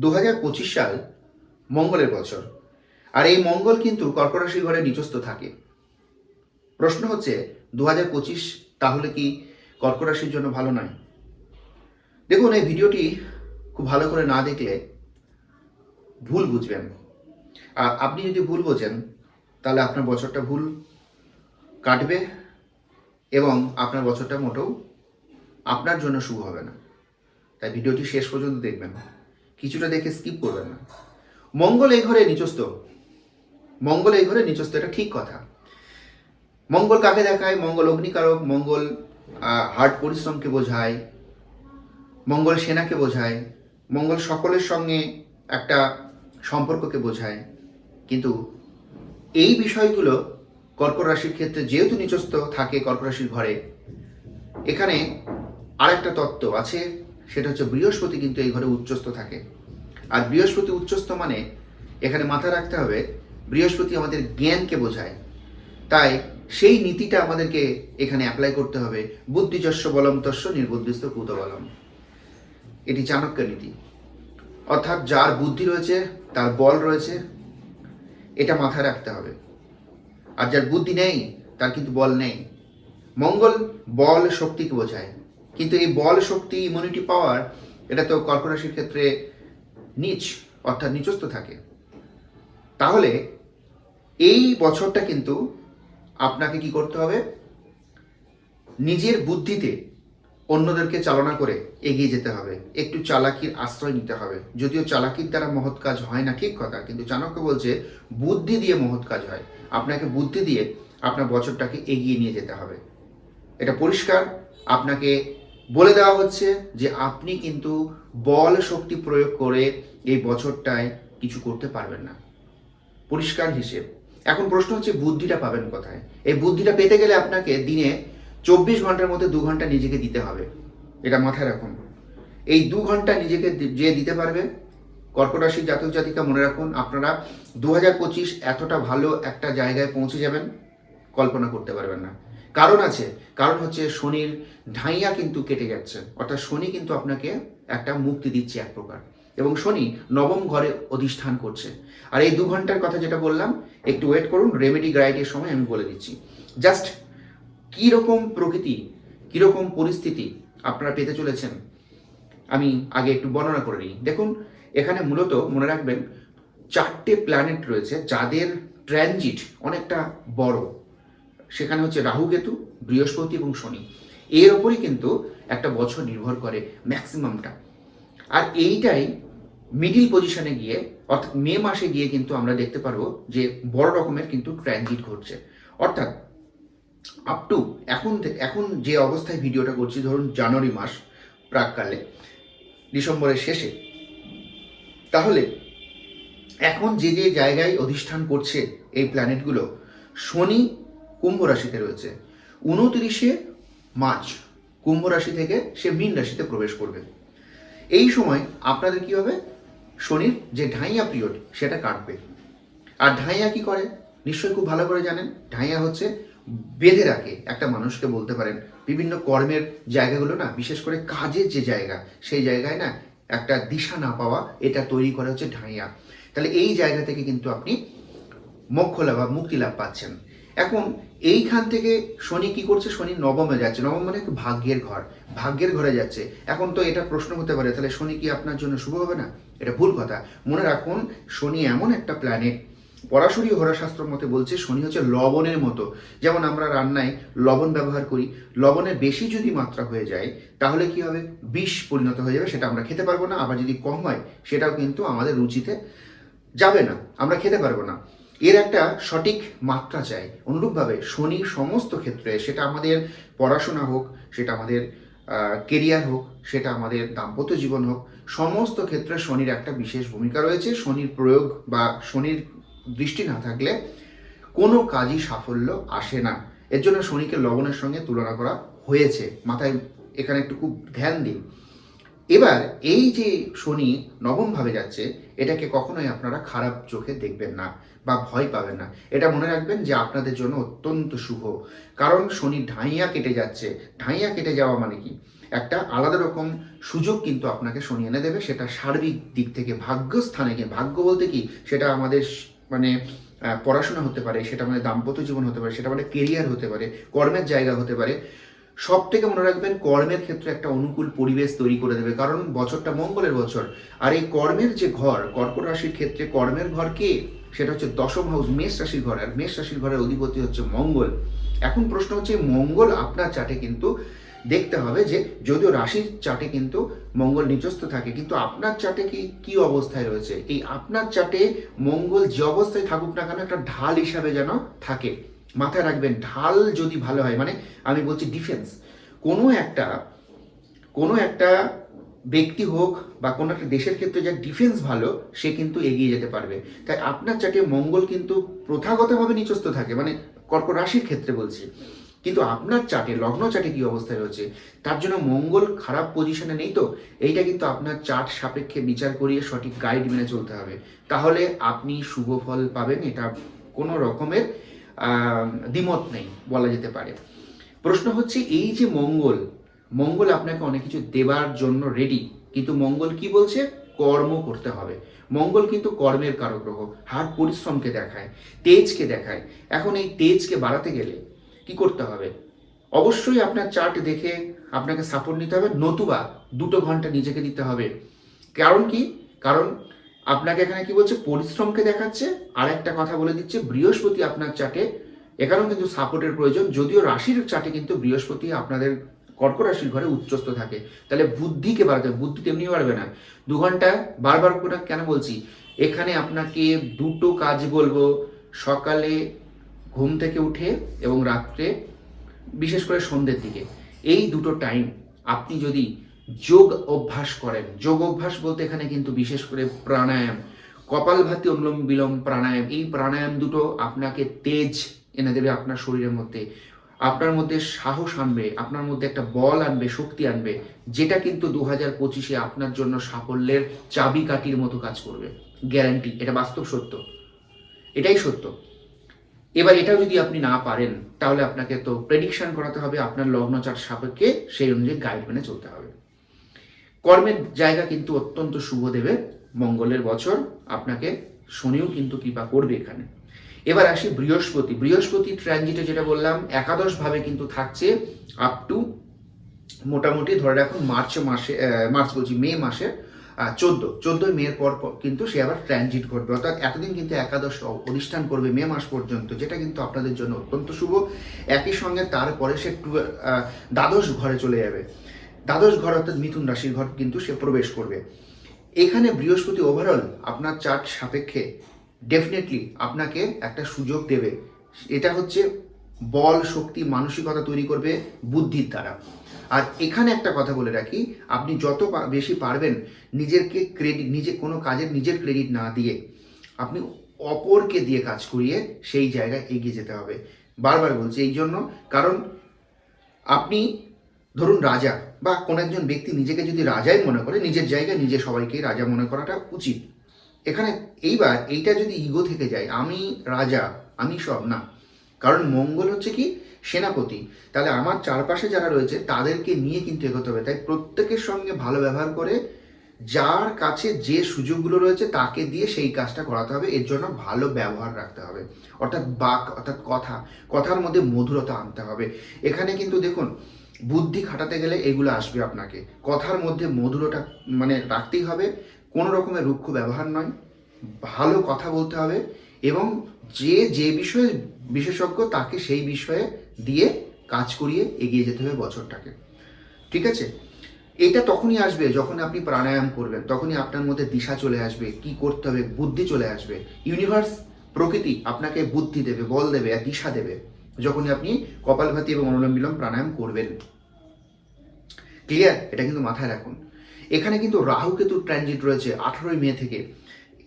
দু হাজার পঁচিশ সাল মঙ্গলের বছর। আর এই মঙ্গল কিন্তু কর্কট রাশি ঘরে নিচস্থ থাকে। প্রশ্ন হচ্ছে দু হাজার পঁচিশ তাহলে কি কর্কট রাশির জন্য ভালো নয়? দেখুন, এই ভিডিওটি খুব ভালো করে না দেখলে ভুল বুঝবেন। আর আপনি যদি ভুল বোঝেন, তাহলে আপনার বছরটা ভুল কাটবে এবং আপনার বছরটা মোটেও আপনার জন্য শুভ হবে না। তাই ভিডিওটি শেষ পর্যন্ত দেখবেন। কিছুটা দেখে স্কিপ করবেন না। মঙ্গল এই ঘরে নিচস্ত মঙ্গল এই ঘরে নিচস্ত এটা ঠিক কথা। মঙ্গল কাকে দেখায়? মঙ্গল অগ্নিকারক, মঙ্গল হার্ট পরিশ্রমকে বোঝায়, মঙ্গল সেনাকে বোঝায়, মঙ্গল সকলের সঙ্গে একটা সম্পর্ককে বোঝায়। কিন্তু এই বিষয়গুলো কর্কট রাশির ক্ষেত্রে যেহেতু নিচস্থ থাকে কর্কট রাশির ঘরে, এখানে আরেকটা তত্ত্ব আছে। সেটা হচ্ছে বৃহস্পতি কিন্তু এই ঘরে উচ্চস্থ থাকে। আর বৃহস্পতি উচ্চস্থ মানে এখানে মাথায় রাখতে হবে, বৃহস্পতি আমাদের জ্ঞানকে বোঝায়। তাই সেই নীতিটা আমাদেরকে এখানে অ্যাপ্লাই করতে হবে বুদ্ধিজস্ব বলম তস্য নির্বুদ্ধিস্ত কুত বলম। এটি চাণক্য নীতি। অর্থাৎ যার বুদ্ধি রয়েছে, তার বল রয়েছে, এটা মাথায় রাখতে হবে। আর যার বুদ্ধি নেই, তার কিন্তু বল নেই। মঙ্গল বল শক্তিকে বোঝায়। কিন্তু এই বল শক্তি ইমিউনিটি পাওয়ার এটা তো কর্কট রাশির ক্ষেত্রে নিচ, অর্থাৎ নিচস্থ থাকে। তাহলে এই বছরটা কিন্তু আপনাকে কি করতে হবে? নিজের বুদ্ধিতে অন্যদেরকে চালনা করে এগিয়ে যেতে হবে। একটু চালাকির আশ্রয় নিতে হবে। যদিও চালাকির দ্বারা মহৎ কাজ হয় না, ঠিক কথা। কিন্তু চাণক্য বলছে বুদ্ধি দিয়ে মহৎ কাজ হয়। আপনাকে বুদ্ধি দিয়ে আপনার বছরটাকে এগিয়ে নিয়ে যেতে হবে। এটা পরিষ্কার। আপনাকে বলে দেওয়া হচ্ছে যে আপনি কিন্তু বল শক্তি প্রয়োগ করে এই বছরটায় কিছু করতে পারবেন না। পরিষ্কার হিসেব। এখন প্রশ্ন হচ্ছে, বুদ্ধিটা পাবেন কোথায়? এই বুদ্ধিটা পেতে গেলে আপনাকে দিনে চব্বিশ ঘণ্টার মধ্যে দু ঘণ্টা নিজেকে দিতে হবে। এটা মাথায় রাখুন। এই দু ঘণ্টা নিজেকে যে দিতে পারবে, কর্কট রাশির জাতক জাতিকা, মনে রাখুন, আপনারা দু হাজার পঁচিশ এতটা ভালো একটা জায়গায় পৌঁছে যাবেন, কল্পনা করতে পারবেন না। কারণ আছে। কারণ হচ্ছে শনির ঢাইয়া কিন্তু কেটে যাচ্ছে অর্থাৎ শনি কিন্তু আপনাকে একটা মুক্তি দিচ্ছে এক প্রকার। এবং শনি নবম ঘরে অধিষ্ঠান করছে। আর এই দু ঘণ্টার কথা যেটা বললাম, একটু ওয়েট করুন রেমেডি গ্রাইডের সময় আমি বলে দিচ্ছি। জাস্ট কীরকম প্রকৃতি কীরকম পরিস্থিতি আপনারা পেতে চলেছেন, আমি আগে একটু বর্ণনা করে নিই। দেখুন, এখানে মূলত মনে রাখবেন, চারটে প্ল্যানেট রয়েছে যাদের ট্রানজিট অনেকটা বড়। সেখানে হচ্ছে রাহু কেতু, বৃহস্পতি এবং শনি। এর ওপরই কিন্তু একটা বছর নির্ভর করে ম্যাক্সিমামটা আর এইটাই মিডিল পজিশনে গিয়ে, অর্থাৎ মে মাসে গিয়ে কিন্তু আমরা দেখতে পারব যে বড় রকমের কিন্তু ট্রানজিট ঘটছে। অর্থাৎ আপ টু এখন এখন যে অবস্থায় ভিডিওটা করছি, ধরুন জানুয়ারি মাস প্রাককালে, ডিসেম্বরের শেষে, তাহলে এখন যে যে জায়গায় অধিষ্ঠান করছে এই প্ল্যানেটগুলো শনি কুম্ভ রাশিতে রয়েছে। উনতিরিশে মার্চ, কুম্ভ রাশি থেকে সে মীন রাশিতে প্রবেশ করবে। এই সময় আপনাদের কি হবে? শনির যে ঢাইয়া পিরিয়ড সেটা কাটবে। আর ঢাইয়া কি করে? নিশ্চয়ই খুব ভালো করে জানেন, ঢাইয়া হচ্ছে বেঁধে রাখে। একটা মানুষকে বলতে পারেন, বিভিন্ন কর্মের জায়গাগুলো না, বিশেষ করে কাজের যে জায়গা, সেই জায়গায় না একটা দিশা না পাওয়া, এটা তৈরি করে হচ্ছে ঢাইয়া। তাহলে এই জায়গা থেকে কিন্তু আপনি মোক্ষ লাভ বা মুক্তি লাভ পাচ্ছেন। এখন এইখান থেকে শনি কি করছে? শনি নবমে যাচ্ছে। নবম মানে ভাগ্যের ঘর। ভাগ্যের ঘরে যাচ্ছে। এখন তো এটা প্রশ্ন হতে পারে, তাহলে শনি কি আপনার জন্য শুভ হবে না? এটা ভুল কথা। মনে রাখুন, শনি এমন একটা প্ল্যানেট পরাশরী হোরাশাস্ত্র মতে বলছে শনি হচ্ছে লবণের মতো। যেমন আমরা রান্নায় লবণ ব্যবহার করি। লবণের বেশি যদি মাত্রা হয়ে যায়, তাহলে কি হবে? বিষ পরিণত হয়ে যাবে, সেটা আমরা খেতে পারব না। আবার যদি কম হয়, সেটাও কিন্তু আমাদের রুচিতে যাবে না। আমরা খেতে পারব না। এর একটা সঠিক মাত্রা চাই। অনুরূপভাবে শনি সমস্ত ক্ষেত্রে সেটা আমাদের পড়াশোনা হোক, সেটা আমাদের কেরিয়ার হোক, সেটা আমাদের দাম্পত্য জীবন হোক, সমস্ত ক্ষেত্রে শনির একটা বিশেষ ভূমিকা রয়েছে। শনির প্রয়োগ বা শনির দৃষ্টি না থাকলে কোনো কাজই সাফল্য আসে না। এর জন্য শনিকে লবণের সঙ্গে তুলনা করা হয়েছে। মাথায় এখানে একটু খুব ধ্যান দিন এবার এই যে শনি নবমভাবে যাচ্ছে, এটাকে কখনোই আপনারা খারাপ চোখে দেখবেন না বা ভয় পাবেন না। এটা মনে রাখবেন যে আপনাদের জন্য অত্যন্ত শুভ। কারণ শনি ঢাইয়া কেটে যাচ্ছে। ঢাইয়া কেটে যাওয়া মানে কি? একটা আলাদা রকম সুযোগ কিন্তু আপনাকে শনি এনে দেবে। সেটা সার্বিক দিক থেকে, ভাগ্যস্থানে গিয়ে। ভাগ্য বলতে কি? সেটা আমাদের মানে পড়াশোনা হতে পারে, সেটা আমাদের দাম্পত্য জীবন হতে পারে, সেটা আমাদের কেরিয়ার হতে পারে, কর্মের জায়গা হতে পারে। সব থেকে মনে রাখবেন কর্মের ক্ষেত্রে একটা অনুকূল পরিবেশ তৈরি করে দেবে। কারণ বছরটা মঙ্গলের বছর। আর এই কর্মের যে ঘর, কর্কট রাশির ক্ষেত্রে কর্মের ঘর কে? সেটা হচ্ছে দশম হাউস মেষ রাশির ঘর। আর মেষ রাশির ঘরের অধিপতি হচ্ছে মঙ্গল। এখন প্রশ্ন হচ্ছে, মঙ্গল আপনার চাটে কিন্তু দেখতে হবে যে, যদিও রাশির চাটে কিন্তু মঙ্গল নিচস্থ থাকে, কিন্তু আপনার চাটে কি কি অবস্থায় রয়েছে? এই আপনার চাটে মঙ্গল যে অবস্থায় থাকুক না কেন, একটা ঢাল হিসাবে যেন থাকে। মাথায় রাখবেন, ঢাল যদি ভালো হয় মানে আমি বলছি ডিফেন্স কোনো একটা কোনো একটা ব্যক্তি হোক বা কোনো একটা দেশের ক্ষেত্রে যার ডিফেন্স ভালো, সে কিন্তু এগিয়ে যেতে পারবে। তাই আপনার চাটে মঙ্গল কিন্তু প্রথাগতভাবে নিচস্থ থাকে মানে কর্কট রাশির ক্ষেত্রে বলছি। কিন্তু আপনার চাটে লগ্ন চাটে কি অবস্থায় রয়েছে? তার জন্য মঙ্গল খারাপ পজিশনে নেই তো? এইটা কিন্তু আপনার চার্ট সাপেক্ষে বিচার করিয়ে সঠিক গাইড মেনে চলতে হবে। তাহলে আপনি শুভ ফল পাবেন, এটা কোনো রকমের দ্বিমত নেই বলা যেতে পারে। প্রশ্ন হচ্ছে এই যে মঙ্গল মঙ্গল আপনাকে অনেক কিছু দেবার জন্য রেডি কিন্তু মঙ্গল কি বলছে? কর্ম করতে হবে। মঙ্গল কিন্তু কর্মের কারক গ্রহ হার্ড পরিশ্রমকে দেখায়, তেজকে দেখায়। এখন এই তেজকে বাড়াতে গেলে কি করতে হবে? অবশ্যই আপনার চার্ট দেখে আপনাকে সাপোর্ট নিতে হবে, নতুবা দুটো ঘণ্টা নিজেকে দিতে হবে। কারণ কি? কারণ আপনাকে এখানে কি বলছে? পরিশ্রমকে দেখাচ্ছে। আর একটা কথা বলে দিচ্ছে, বৃহস্পতি আপনার চাটে এখানেও কিন্তু সাপোর্টের প্রয়োজন। যদিও রাশির চাটে কিন্তু বৃহস্পতি আপনাদের কর্ক রাশির ঘরে উচ্চস্থ থাকে। তাহলে বুদ্ধিকে বাড়াতে বুদ্ধি তেমনি বাড়বে না। দু ঘণ্টা, বারবার করে কেন বলছি? এখানে আপনাকে দুটো কাজ বলব। সকালে ঘুম থেকে উঠে এবং রাত্রে, বিশেষ করে সন্ধ্যের দিকে। এই দুটো টাইম আপনি যদি যোগ অভ্যাস করেন। যোগ অভ্যাস বলতে এখানে কিন্তু বিশেষ করে প্রাণায়াম। কপালভাতি, অনুলোম বিলোম, প্রাণায়াম। এই প্রাণায়াম দুটো আপনাকে তেজ এনে দেবে আপনার শরীরের মধ্যে। আপনার মধ্যে সাহস আনবে, আপনার মধ্যে একটা বল আনবে, শক্তি আনবে, যেটা কিন্তু দু হাজার পঁচিশে আপনার জন্য সাফল্যের চাবি চাবিকাঠির মতো কাজ করবে। গ্যারান্টি, এটা বাস্তব সত্য। এটাই সত্য। এবার এটাও যদি আপনি না পারেন, তাহলে আপনাকে তো প্রেডিকশন করাতে হবে, আপনার লগ্নচার সাপেক্ষে সেই অনুযায়ী গাইড মেনে চলতে হবে। কর্মের জায়গা কিন্তু অত্যন্ত শুভ দেবে মঙ্গলের বছর আপনাকে, শনিও কিন্তু কৃপা করবে এখানে। এবার আসি বৃহস্পতি। বৃহস্পতি ট্রানজিটে যেটা বললাম একাদশ ভাবে কিন্তু থাকছে আপ টু মোটামুটি ধরে রাখুন মার্চ মাসে মার্চ বলছি, মে মাসে চোদ্দ। চোদ্দই মের পর কিন্তু সে আবার ট্রানজিট করবে অর্থাৎ এতদিন কিন্তু একাদশ অধিষ্ঠান করবে মে মাস পর্যন্ত, যেটা কিন্তু আপনাদের জন্য অত্যন্ত শুভ। একই সঙ্গে তারপরে সে দ্বাদশ ঘরে চলে যাবে। দ্বাদশ ঘর অর্থাৎ মিথুন রাশির ঘর কিন্তু সে প্রবেশ করবে। এখানে বৃহস্পতি ওভারঅল আপনার চার্ট সাপেক্ষে ডেফিনেটলি আপনাকে একটা সুযোগ দেবে। এটা হচ্ছে বল, শক্তি, মানসিকতা তৈরি করবে বুদ্ধির দ্বারা। আর এখানে একটা কথা বলে রাখি, আপনি যত বেশি পারবেন নিজেরকে ক্রেডিট নিজে কোনো কাজের নিজের ক্রেডিট না দিয়ে আপনি অপরকে দিয়ে কাজ করিয়ে সেই জায়গায় এগিয়ে যেতে হবে। বারবার বলছি এই জন্য কারণ আপনি, ধরুন রাজা বা কোনো একজন ব্যক্তি নিজেকে যদি রাজাই মনে করে, নিজের জায়গায় নিজে সবাইকে রাজা মনে করাটা উচিত। এখানে এইবার এইটা যদি ইগো থেকে যায়, আমি রাজা, আমি সব, না। কারণ মঙ্গল হচ্ছে কি? সেনাপতি। তাহলে আমার চারপাশে যারা রয়েছে, তাদেরকে নিয়ে কিন্তু এগোতে হবে। তাই প্রত্যেকের সঙ্গে ভালো ব্যবহার করে যার কাছে যে সুযোগগুলো রয়েছে, তাকে দিয়ে সেই কাজটা করাতে হবে। এর জন্য ভালো ব্যবহার রাখতে হবে। অর্থাৎ বাক, অর্থাৎ কথা। কথার মধ্যে মধুরতা আনতে হবে। এখানে কিন্তু দেখুন বুদ্ধি খাটাতে গেলে এগুলো আসবে আপনাকে। কথার মধ্যে মধুরতা মানে রাখতেই হবে। কোনো রকমের রুক্ষ ব্যবহার নয়। ভালো কথা বলতে হবে এবং যে যে বিষয়ে বিশেষজ্ঞ তাকে সেই বিষয়ে দিয়ে কাজ করিয়ে এগিয়ে যেতে হবে বছরটাকে। ঠিক আছে? এটা তখনই আসবে যখন আপনি প্রাণায়াম করবেন। তখনই আপনার মধ্যে দিশা চলে আসবে, কি করতে হবে, বুদ্ধি চলে আসবে। ইউনিভার্স প্রকৃতি আপনাকে বুদ্ধি দেবে, বল দেবে আর দিশা দেবে। যখনই আপনি কপালভাতি এবং অনুলোম বিলোম প্রাণায়াম করবেন। ক্লিয়ার এটা কিন্তু মাথায় রাখুন। এখানে কিন্তু রাহু কেতু ট্রানজিট রয়েছে আঠারোই মে থেকে।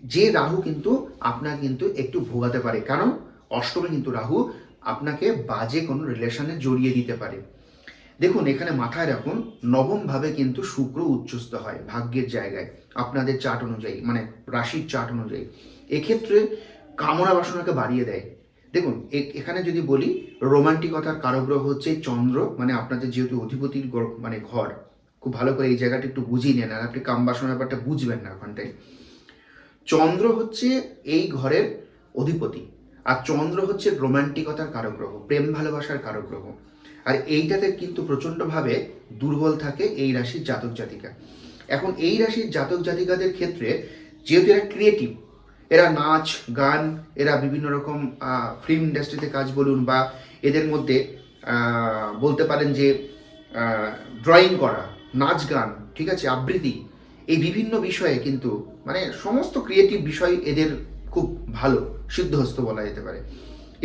যে রাহু কিন্তু আপনার কিন্তু একটু ভোগাতে পারে। কারণ অষ্টমে কিন্তু রাহু আপনাকে বাজে কোনো রিলেশনে জড়িয়ে দিতে পারে। দেখুন, এখানে মাথায় রাখুন, নবম ভাবে কিন্তু শুক্র উচ্চস্ত হয় ভাগ্যের জায়গায়, আপনাদের চার্ট অনুযায়ী মানে রাশির চার্ট অনুযায়ী। এক্ষেত্রে কামনা বাসনাকে বাড়িয়ে দেয়। দেখুন এখানে যদি বলি, রোমান্টিকতার কারগ্রহ হচ্ছে চন্দ্র মানে আপনাদের যেহেতু অধিপতির মানে ঘর, খুব ভালো করে এই জায়গাটা একটু বুঝিয়ে নেন, আর আপনি কাম বাসনার ব্যাপারটা বুঝবেন না ওখানটায়। চন্দ্র হচ্ছে এই ঘরের অধিপতি, আর চন্দ্র হচ্ছে রোমান্টিকতার কারগ্রহ, প্রেম ভালোবাসার কারগ্রহ। আর এইটাতে কিন্তু প্রচণ্ডভাবে দুর্বল থাকে এই রাশির জাতক জাতিকা। এখন এই রাশির জাতক জাতিকাদের ক্ষেত্রে, যেহেতু এরা ক্রিয়েটিভ এরা নাচ, গান, এরা বিভিন্ন রকম ফিল্ম ইন্ডাস্ট্রিতে কাজ বলুন বা এদের মধ্যে বলতে পারেন যে ড্রয়িং করা, নাচ গান, ঠিক আছে, আবৃত্তি, এই বিভিন্ন বিষয়ে কিন্তু মানে সমস্ত ক্রিয়েটিভ বিষয় এদের খুব ভালো, সিদ্ধহস্ত বলা যেতে পারে।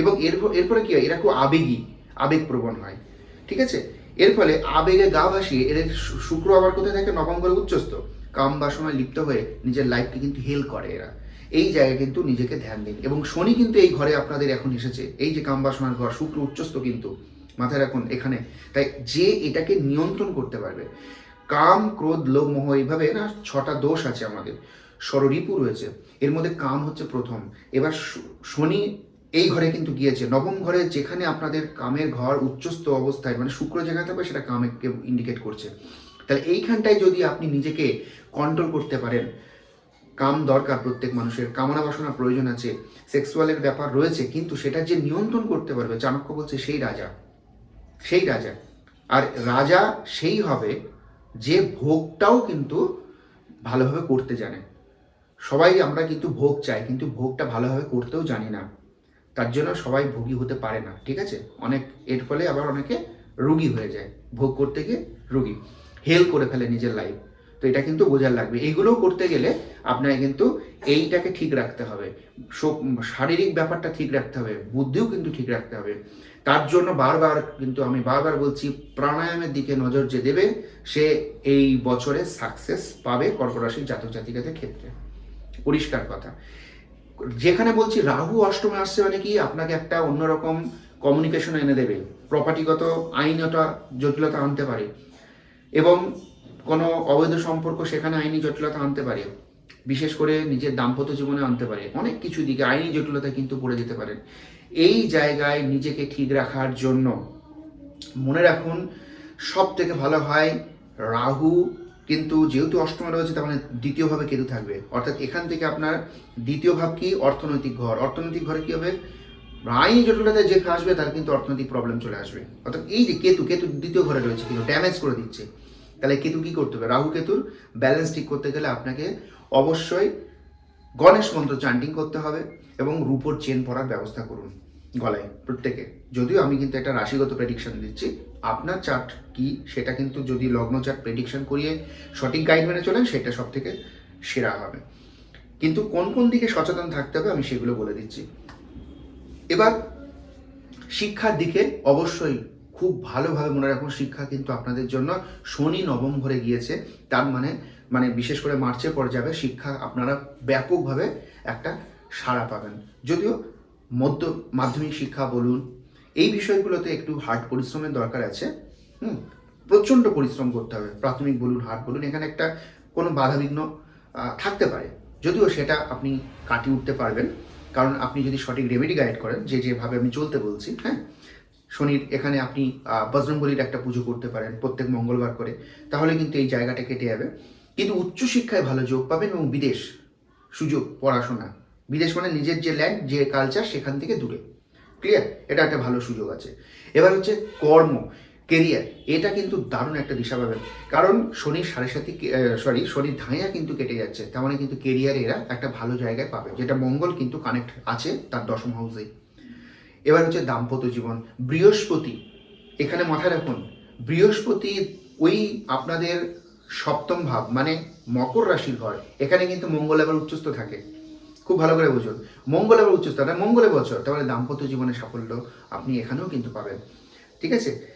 এবং এর এরপরে কি হয়? এরা খুব আবেগী, আবেগপ্রবণ হয়, ঠিক আছে? এর ফলে আবেগে গা ভাসিয়ে এদের শুক্র আবার কোথায় থাকে? নবম ঘরে উচ্চস্থ। কাম বাসনায় লিপ্ত হয়ে নিজের লাইফকে কিন্তু হেল করে এরা। এই জায়গায় কিন্তু নিজেকে ধ্যান দিন। এবং শনি কিন্তু এই ঘরে আপনাদের এখন এসেছে। এই যে কাম বাসনার ঘর, শুক্র উচ্চস্থ কিন্তু মাথায় রাখুন এখানে। তাই যে এটাকে নিয়ন্ত্রণ করতে পারবে, কাম, ক্রোধ, লোভ, মোহ, এইভাবে না ছটা দোষ আছে আমাদের। ষড়রিপু রয়েছে। এর মধ্যে কাম হচ্ছে প্রথম। এবার শনি এই ঘরে কিন্তু গিয়েছে। নবম ঘরে যেখানে আপনাদের কামের ঘর উচ্চস্থ অবস্থায় মানে শুক্র যেখানে থাকবে সেটা কামকে ইন্ডিকেট করছে। তাহলে এইখানটায় যদি আপনি নিজেকে কন্ট্রোল করতে পারেন কাম দরকার প্রত্যেক মানুষের। কামনা বাসনা প্রয়োজন আছে। সেক্সুয়ালের ব্যাপার রয়েছে, কিন্তু সেটা যে নিয়ন্ত্রণ করতে পারবে, চাণক্য বলছে সেই রাজা। সেই রাজা। আর রাজা সেই হবে যে ভোগটাও কিন্তু ভালোভাবে করতে জানে। সবাই আমরা কিন্তু ভোগ চাই, কিন্তু ভোগটা ভালোভাবে করতেও জানি না। তার জন্য সবাই ভোগী হতে পারে না, ঠিক আছে? অনেক, এর ফলে আবার অনেকে রুগী হয়ে যায়। ভোগ করতে গিয়ে রুগী। হেল করে ফেলে নিজের লাইফ তো এটা কিন্তু বোঝার লাগবে। এইগুলোও করতে গেলে আপনাকে কিন্তু এইটাকে ঠিক রাখতে হবে। শারীরিক ব্যাপারটা ঠিক রাখতে হবে, বুদ্ধিও কিন্তু ঠিক রাখতে হবে। তার জন্য বারবার কিন্তু আমি বারবার বলছি, প্রাণায়ামের দিকে নজর যে দেবে, সে এই বছরে সাকসেস পাবে কর্কট রাশির জাতক জাতিকাদের ক্ষেত্রে। পরিষ্কার কথা। যেখানে বলছি রাহু অষ্টমে আসছে মানে কি, আপনাকে একটা অন্যরকম কমিউনিকেশন এনে দেবে। প্রপার্টিগত আইনটা জটিলতা আনতে পারে। এবং কোনো অবৈধ সম্পর্ক সেখানে আইনি জটিলতা আনতে পারে। বিশেষ করে নিজের দাম্পত্য জীবনে আনতে পারে। অনেক কিছু দিকে আইনি জটিলতা কিন্তু পড়ে যেতে পারেন এই জায়গায় নিজেকে ঠিক রাখার জন্য মনে রাখুন সব থেকে ভালো হয় রাহু। কিন্তু যেহেতু অষ্টমে রয়েছে, তার মানে দ্বিতীয়ভাবে কেতু থাকবে। অর্থাৎ এখান থেকে আপনার দ্বিতীয় ভাব কি? অর্থনৈতিক ঘর। অর্থনৈতিক ঘরে কি হবে? আইনি জটিলতায় যে আসবে, তার কিন্তু অর্থনৈতিক প্রবলেম চলে আসবে। অর্থাৎ এই যে কেতু কেতু দ্বিতীয় ঘরে রয়েছে, কিন্তু ড্যামেজ করে দিচ্ছে। তাহলে কেতু কি করতে হবে? রাহু কেতুর ব্যালেন্স ঠিক করতে গেলে আপনাকে অবশ্যই গণেশ মন্ত্র চান্টিং করতে হবে এবং রূপোর চেন পরার ব্যবস্থা করুন গলায় প্রত্যেকে। যদিও আমি কিন্তু একটা রাশিগত প্রেডিকশন দিচ্ছি। আপনার চার্ট কি? সেটা কিন্তু যদি লগ্ন চার্ট প্রেডিকশন করিয়ে সঠিক গাইড মেনে চলেন, সেটা সব থেকে সেরা হবে। কিন্তু কোন কোন দিকে সচেতন থাকতে হবে আমি সেগুলো বলে দিচ্ছি। এবার শিক্ষার দিকে অবশ্যই খুব ভালোভাবে মনে রাখুন, শিক্ষা কিন্তু আপনাদের জন্য শনি নবম ঘরে গিয়েছে। তার মানে মানে বিশেষ করে মার্চের পর যাবে, শিক্ষা আপনারা ব্যাপকভাবে একটা সাড়া পাবেন। যদিও মধ্য, মাধ্যমিক শিক্ষা বলুন, এই বিষয়গুলোতে একটু হার্ড পরিশ্রমের দরকার আছে। হুম, প্রচণ্ড পরিশ্রম করতে হবে। প্রাথমিক বলুন, হার্ড বলুন, এখানে একটা কোনো বাধাবিঘ্ন থাকতে পারে। যদিও সেটা আপনি কাটিয়ে উঠতে পারবেন। কারণ আপনি যদি সঠিক রেমেডি গাইড করেন, যে যেভাবে আমি চলতে বলছি হ্যাঁ শনির এখানে আপনি আহ, বজরংবলির একটা পুজো করতে পারেন প্রত্যেক মঙ্গলবার করে তাহলে কিন্তু এই জায়গাটা কেটে যাবে। কিন্তু উচ্চশিক্ষায় ভালো যোগ পাবেন এবং বিদেশ সুযোগ পড়াশোনা। বিদেশ মানে নিজের যে ল্যান্ড যে কালচার সেখান থেকে দূরে। ক্লিয়ার এটা একটা ভালো সুযোগ আছে। এবার হচ্ছে কর্ম কেরিয়ার এটা কিন্তু দারুণ একটা দিশা পাবেন। কারণ শনির সাড়ে সাথে সরি শনির ধাঁয়া কিন্তু কেটে যাচ্ছে। তার মানে কিন্তু কেরিয়ারে এরা একটা ভালো জায়গায় পাবে। যেটা মঙ্গল কিন্তু কানেক্ট আছে তার দশম হাউসেই এবার হচ্ছে দাম্পত্য জীবন। বৃহস্পতি, এখানে মাথায় রাখুন, বৃহস্পতি ওই আপনাদের সপ্তম ভাব মানে মকর রাশির ঘর। এখানে কিন্তু মঙ্গল আবার উচ্চস্থ থাকে। খুব ভালো করে বুঝুন। মঙ্গল আবার উচ্চস্থ না মঙ্গলের বছর তাহলে দাম্পত্য জীবনে সাফল্য আপনি এখানেও কিন্তু পাবেন। ঠিক আছে?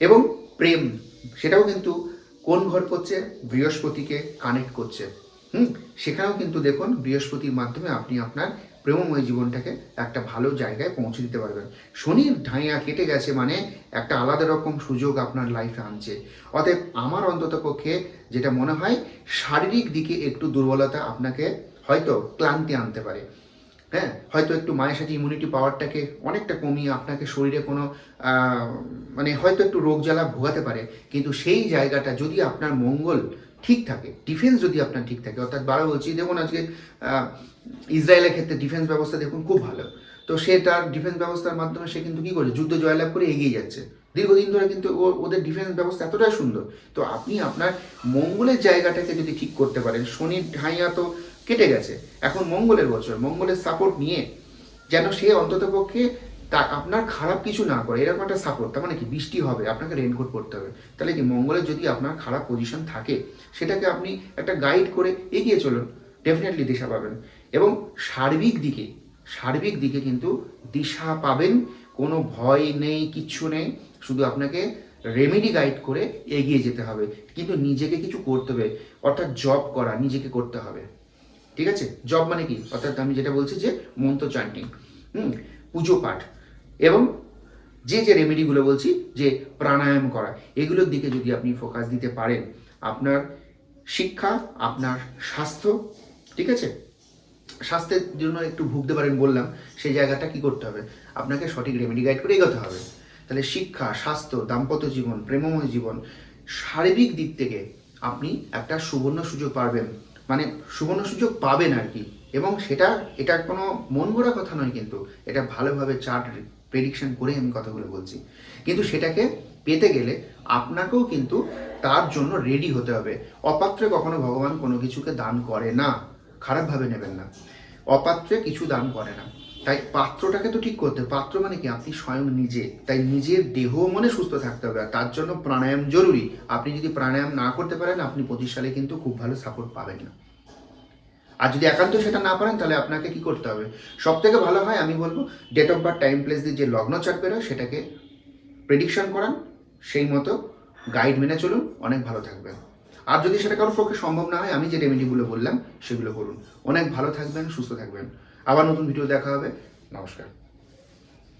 এবং প্রেম, সেটাও কিন্তু কোন ঘর করছে? বৃহস্পতিকে কানেক্ট করছে। হুম? সেখানেও কিন্তু দেখুন, বৃহস্পতির মাধ্যমে আপনি আপনার প্রেমময় জীবনটাকে একটা ভালো জায়গায় পৌঁছে দিতে পারবেন। শনির ঢাইয়া কেটে গেছে মানে একটা আলাদা রকম সুযোগ আপনার লাইফে আনছে। অতএব আমার অন্তত পক্ষে যেটা মনে হয়, শারীরিক দিকে একটু দুর্বলতা আপনাকে হয়তো ক্লান্তি আনতে পারে। হ্যাঁ? হয়তো একটু মায়ের সাথে ইমিউনিটি পাওয়ারটাকে অনেকটা কমিয়ে আপনাকে শরীরে কোনো মানে হয়তো একটু রোগ জ্বালা ভোগাতে পারে। কিন্তু সেই জায়গাটা যদি আপনার মঙ্গল ঠিক থাকে ডিফেন্স যদি আপনার ঠিক থাকে, অর্থাৎ বারো বলছি, দেখুন আজকে ইসরায়েলের ক্ষেত্রে ডিফেন্স ব্যবস্থা দেখুন খুব ভালো। তো সে তার ডিফেন্স ব্যবস্থার মাধ্যমে সে কিন্তু কী করছে, যুদ্ধ জয়লাভ করে এগিয়ে যাচ্ছে। দীর্ঘদিন ধরে কিন্তু ওদের ডিফেন্স ব্যবস্থা এতটাই সুন্দর। তো আপনি আপনার মঙ্গলের জায়গাটাকে যদি ঠিক করতে পারেন, শনির ঢাইয়া তো কেটে গেছে। এখন মঙ্গলের বছর, মঙ্গলের সাপোর্ট নিয়ে যেন সে অন্ততপক্ষে তা, আপনার খারাপ কিছু না করে, এরকম একটা সাপোর্ট তার মানে কি? বৃষ্টি হবে, আপনাকে রেনকোট পরতে হবে। তাহলে কি, মঙ্গলের যদি আপনার খারাপ পজিশন থাকে, সেটাকে আপনি একটা গাইড করে এগিয়ে চলুন। ডেফিনেটলি দিশা পাবেন। এবং সার্বিক দিকে সার্বিক দিকে কিন্তু দিশা পাবেন। কোনো ভয় নেই, কিচ্ছু নেই। শুধু আপনাকে রেমেডি গাইড করে এগিয়ে যেতে হবে। কিন্তু নিজেকে কিছু করতে হবে। অর্থাৎ জব করা, নিজেকে করতে হবে। ঠিক আছে? জব মানে কি? অর্থাৎ আমি যেটা বলছি যে মন্ত্র চান্টিং হুম? পুজো পাঠ। এবং যে যে রেমেডিগুলো বলছি, যে প্রাণায়াম করা, এগুলোর দিকে যদি আপনি ফোকাস দিতে পারেন, আপনার শিক্ষা, আপনার স্বাস্থ্য, ঠিক আছে? স্বাস্থ্যের জন্য একটু ভুগতে পারেন বললাম, সেই জায়গাটা কি করতে হবে? আপনাকে সঠিক রেমেডি গাইড করে এগোতে হবে। তাহলে শিক্ষা, স্বাস্থ্য, দাম্পত্য জীবন, প্রেমময় জীবন, শারীরিক দিক থেকে আপনি একটা সুবর্ণ সুযোগ পাবেন মানে সুবর্ণ সুযোগ পাবেন আর কি। এবং সেটা, এটা কোনো মন গড়া কথা নয় কিন্তু, এটা ভালোভাবে চার্ট প্রেডিকশন করে আমি কথাগুলো বলছি। কিন্তু সেটাকে পেতে গেলে আপনাকেও কিন্তু তার জন্য রেডি হতে হবে। অপাত্রে কখনো ভগবান কোনো কিছুকে দান করে না। খারাপভাবে নেবেন না। অপাত্রে কিছু দান করে না। তাই পাত্রটাকে তো ঠিক করতে। পাত্র মানে কি? আপনি স্বয়ং নিজে। তাই নিজের দেহ মনে সুস্থ থাকতে হবে। আর তার জন্য প্রাণায়াম জরুরি। আপনি যদি প্রাণায়াম না করতে পারেন, আপনি পঁচিশ সালে কিন্তু খুব ভালো সাপোর্ট পাবেন না। আর যদি একান্ত সেটা না পারেন, তাহলে আপনাকে কি করতে হবে? সব থেকে ভালো হয়, আমি বলব date of birth time place দিয়ে যে লগ্ন চার্ট বেরোয় সেটাকে প্রেডিকশন করান। সেই মতো গাইড মেনে চলুন। অনেক ভালো থাকবেন। আর যদি সেটা কারোর পক্ষে সম্ভব না হয়, আমি যে রেমেডিগুলো বললাম, সেগুলো করুন। অনেক ভালো থাকবেন, সুস্থ থাকবেন। আবার নতুন ভিডিও দেখা হবে। নমস্কার।